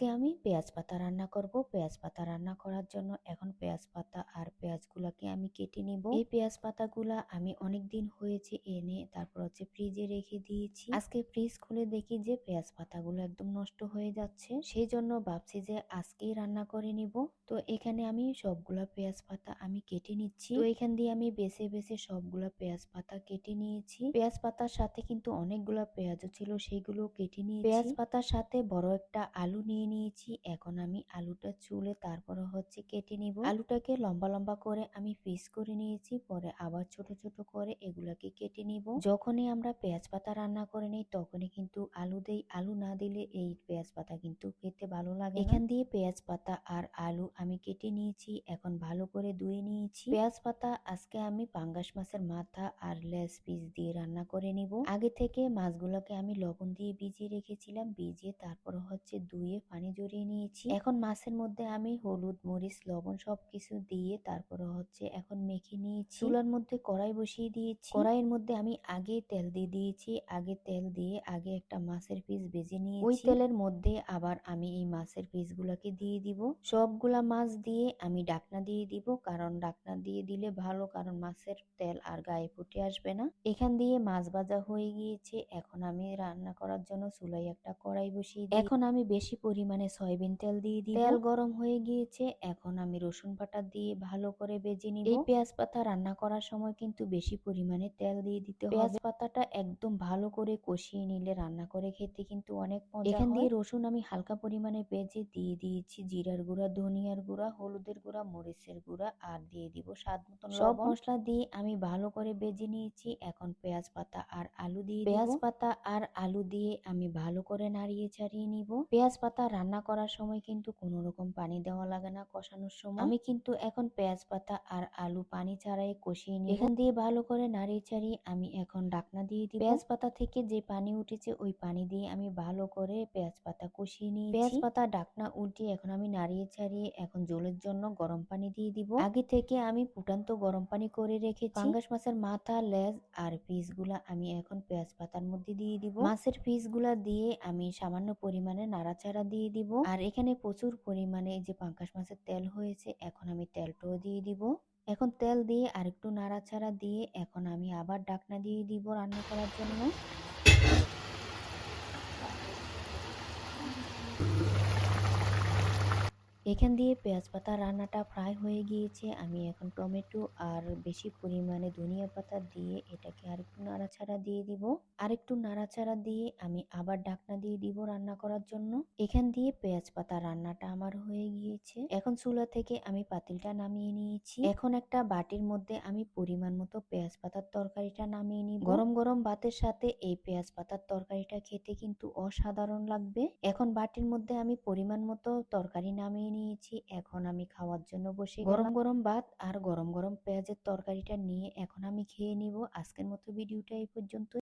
আজকে আমি পেঁয়াজ পাতা রান্না করব। পেঁয়াজ পাতা রান্না করার জন্য এখন পেঁয়াজ পাতা আর পেঁয়াজগুলাকে আমি কেটে নিব। এই পেঁয়াজ পাতাগুলা আমি অনেক দিন হয়েছে এনে তারপর হচ্ছে ফ্রিজে রেখে দিয়েছি। আজকে ফ্রিজ খুলে দেখি যে পেঁয়াজ পাতাগুলো একদম নষ্ট হয়ে যাচ্ছে। সেই জন্য ভাবছি যে আজকেই রান্না করে নিব। তো এখানে আমি সবগুলা পেঁয়াজ পাতা আমি কেটে নিচ্ছি। তো এখান দিয়ে আমি বেছে বেছে সবগুলা পেঁয়াজ পাতা কেটে নিয়েছি। পেঁয়াজ পাতার সাথে কিন্তু অনেকগুলা পেঁয়াজও ছিল সেইগুলো কেটে নিয়েছি। পেঁয়াজ পাতার সাথে বড় একটা আলু নিয়ে নিয়েছি এখন আমি আলুটা চুলে তারপরে হচ্ছে কেটে নিব। আলুটাকে লম্বা লম্বা করে আমি পিস করে নিয়েছি পরে আবার ছোট ছোট করে এগুলাকে কেটে নিব। যখনই আমরা পেঁয়াজ পাতা রান্না করে নিই তখনই কিন্তু আলু দেই। আলু না দিলে এই পেঁয়াজ পাতা কিন্তু খেতে ভালো লাগে এখান দিয়ে পেঁয়াজ পাতা আর আলু আমি কেটে নিয়েছি এখন ভালো করে ধুয়ে নিয়েছি। পেঁয়াজ পাতা আজকে আমি পাঙ্গাস মাছের মাথা আর লেস পিস দিয়ে রান্না করে নিব। আগে থেকে মাছগুলোকে আমি লবণ দিয়ে ভিজিয়ে রেখেছিলাম ভিজিয়ে তারপর হচ্ছে ধুয়ে পানি জড়িয়ে নিয়েছি। এখন মাছের মধ্যে আমি হলুদ মরিচ লবণ সবকিছু দিয়ে তারপরে হচ্ছে এখন মেখে নিয়েছি। চুলার মধ্যে কড়াই বসিয়ে দিয়েছি। কড়াইয়ের মধ্যে আমি আগে তেল দিয়ে দিয়েছি। আগে তেল দিয়ে আগে একটা মাছের পিস ভেজে নিয়ে ওই তেলের মধ্যে আবার আমি এই মাছের পিস গুলাকে দিয়ে দিব। সবগুলা মাছ দিয়ে আমি ডাকনা দিয়ে দিব। কারণ ডাকনা দিয়ে দিলে ভালো কারণ মাছের তেল আর গায়ে ফুটে আসবে না। এখান দিয়ে মাছ ভাজা হয়ে গিয়েছে। এখন আমি রান্না করার জন্য চুলাই একটা কড়াই বসিয়ে দিই। এখন আমি বেশি পরিমাণে সয়াবিন তেল দিয়ে দিই তেল গরম হয়ে গিয়েছে এখন আমি রসুন বাটা দিয়ে ভালো করে বেজে নিব। এই পেঁয়াজ পাতা রান্না করার সময় কিন্তু বেশি পরিমাণে তেল দিয়ে দিতে হবে। পেঁয়াজ পাতাটা একদম ভালো করে কষিয়ে নিলে রান্না করে খেতে কিন্তু অনেক মজা এখান দিয়ে রসুন আমি হালকা পরিমাণে বেজে দিয়ে দিয়েছি। জিরার গুঁড়া ধনিয়ার গুঁড়া হলুদের গুঁড়া মরিচের গুঁড়া আর দিয়ে দিব স্বাদ মতন সব মশলা দিয়ে আমি ভালো করে বেজে নিয়েছি এখন পেঁয়াজ পাতা আর আলু দিয়ে পেঁয়াজ পাতা আর আলু দিয়ে আমি ভালো করে নাড়িয়ে ছাড়িয়ে নিব। পেঁয়াজ পাতা রান্না করার সময় কিন্তু কোনো রকম পানি দেওয়া লাগে না কষানোর সময়। আমি কিন্তু এখন পেঁয়াজ পাতা আর আলু পানি ছাড়াই কষিয়ে নিই এখান দিয়ে ভালো করে নাড়িয়ে ছাড়িয়ে আমি এখন ডাকনা দিয়ে দিই পেঁয়াজ পাতা থেকে যে পানি উঠেছে ওই পানি দিয়ে আমি ভালো করে পেঁয়াজ পাতা কষিয়ে নিই পেঁয়াজ পাতা ডাকনা উঠিয়ে এখন আমি নাড়িয়ে ছাড়িয়ে এখন জলের জন্য গরম পানি দিয়ে দিব। আগে থেকে আমি ফুটান্ত গরম পানি করে রেখেছি। পাঙ্গাস মাছের মাথা লেজ আর পিসগুলা আমি এখন পেঁয়াজ পাতার মধ্যে দিয়ে দিব। মাছের পিসগুলা দিয়ে আমি সামান্য পরিমাণে নাড়াচাড়া দিয়ে দিব। আর এখানে প্রচুর পরিমাণে যে পাঙ্কাশ মাছের তেল হয়েছে, এখন আমি তেলটাও দিয়ে দিব। এখন তেল দিয়ে আরেকটু নাড়াচাড়া দিয়ে এখন আমি আবার ডাকনা দিয়ে দিব রান্না করার জন্য। এখান দিয়ে পেঁয়াজ পাতা রান্নাটা ফ্রাই হয়ে গিয়েছে। আমি এখন টমেটো আর বেশি পরিমাণে ধনিয়া পাতা দিয়ে এটাকে আরেকটু নাড়াচাড়া দিয়ে দিব। আরেকটু নাড়াচাড়া দিয়ে আমি আবার ডাকনা দিয়ে দিব রান্না করার জন্য। এখান দিয়ে পেঁয়াজ পাতা রান্নাটা আমার হয়ে গিয়েছে। এখন চুলা থেকে আমি পাতিলটা নামিয়ে নিয়েছি। এখন একটা বাটির মধ্যে আমি পরিমাণ মতো পেঁয়াজ পাতার তরকারিটা নামিয়ে নিব। গরম গরম ভাতের সাথে এই পেঁয়াজ পাতার তরকারিটা খেতে কিন্তু অসাধারণ লাগবে। এখন বাটির মধ্যে আমি পরিমাণ মতো তরকারি নামিয়ে নিয়েছি এখন আমি খাওয়ার জন্য বসে গরম গরম ভাত আর গরম গরম পেঁয়াজের তরকারিটা নিয়ে এখন আমি খেয়ে নিব। আজকের মতো ভিডিওটা এই পর্যন্ত